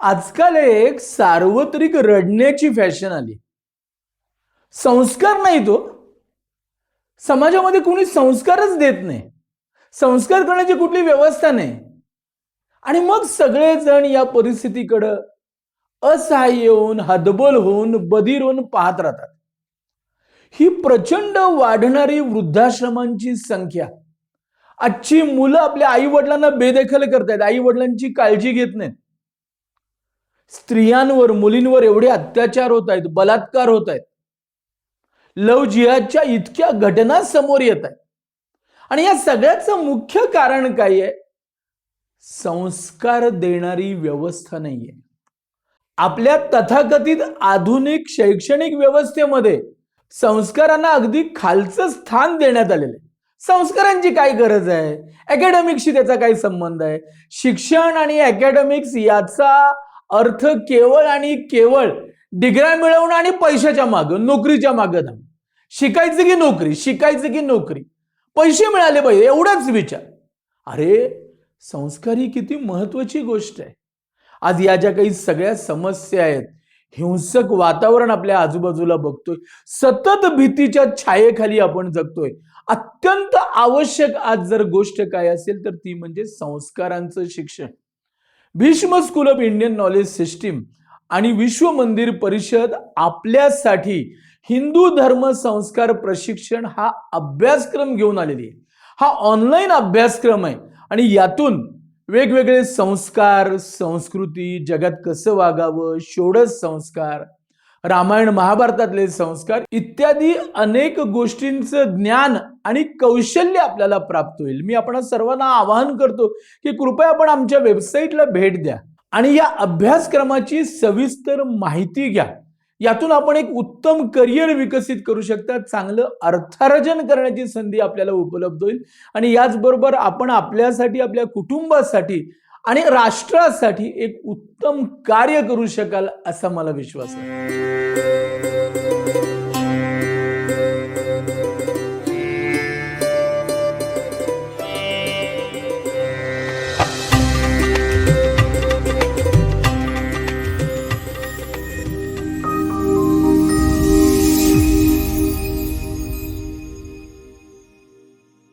आजकाल एक सार्वत्रिक रडण्याची फॅशन आली. संस्कार नाही तो. समाजामध्ये कोणी संस्कारच देत नाही. संस्कार करण्याची कुठली व्यवस्था नाही. आणि मग सगळेजण या परिस्थितीकडं असहाय्य होऊन हतबल होऊन बधीर होऊन पाहत राहतात. ही प्रचंड वाढणारी वृद्धाश्रमांची संख्या. आजची मुलं आपल्या आई वडिलांना बेदखल करतायत. आई वडिलांची काळजी घेत नाहीत. स्त्रियांवर मुलींवर एवढे अत्याचार होत आहेत बलात्कार होत आहेत. लव जिहादच्या इतक्या घटना समोर येत आहेत. आणि या सगळ्याचं मुख्य कारण काय आहे? संस्कार देणारी व्यवस्था नाहीये आपल्या तथाकथित आधुनिक शैक्षणिक व्यवस्थेमध्ये संस्कारांना अगदी खालचं स्थान देण्यात आलेलं आहे. संस्कारांची काय गरज आहे? अकॅडमिक्सशी त्याचा काय संबंध आहे? शिक्षण आणि अकॅडमिक्स याचा अर्थ केवळ आणि केवळ डिग्र्या मिळवणं आणि पैशाच्या मागं नोकरीच्या मागं धावणं शिकायचं की नोकरी शिकायचं की नोकरी. पैसे मिळाले पाहिजे एवढाच विचार. अरे संस्कार ही किती महत्वाची गोष्ट आहे. आज या ज्या काही सगळ्या समस्या आहेत हिंसक वातावरण आपल्या आजूबाजूला बघतोय सतत भीतीच्या छायेखाली आपण जगतोय. अत्यंत आवश्यक आज जर गोष्ट काय असेल तर ती म्हणजे संस्कारांचं शिक्षण. Bhishma School of Indian Knowledge System आणि विश्व मंदिर परिषद आपल्यासाठी हिंदू धर्म संस्कार प्रशिक्षण हा अभ्यासक्रम घेऊन आलेली आहे. हा ऑनलाईन अभ्यासक्रम आहे आणि यातून वेगवेगळे संस्कार संस्कृती जगात कसं वागावं षोडश संस्कार रामायण महाभारतातले संस्कार इत्यादी अनेक गोष्टींचं ज्ञान आणि कौशल्य आपल्याला प्राप्त होईल. मी आपण सर्वांना आवाहन करतो की कृपया आपण आमच्या वेबसाईटला भेट द्या आणि या अभ्यासक्रमाची सविस्तर माहिती घ्या. यातून आपण एक उत्तम करिअर विकसित करू शकता चांगलं अर्थार्जन करण्याची संधी आपल्याला उपलब्ध होईल. आणि याचबरोबर आपण आपल्यासाठी आपल्या कुटुंबासाठी आणि राष्ट्रासाठी एक उत्तम कार्य करू शकाल असा मला विश्वास आहे.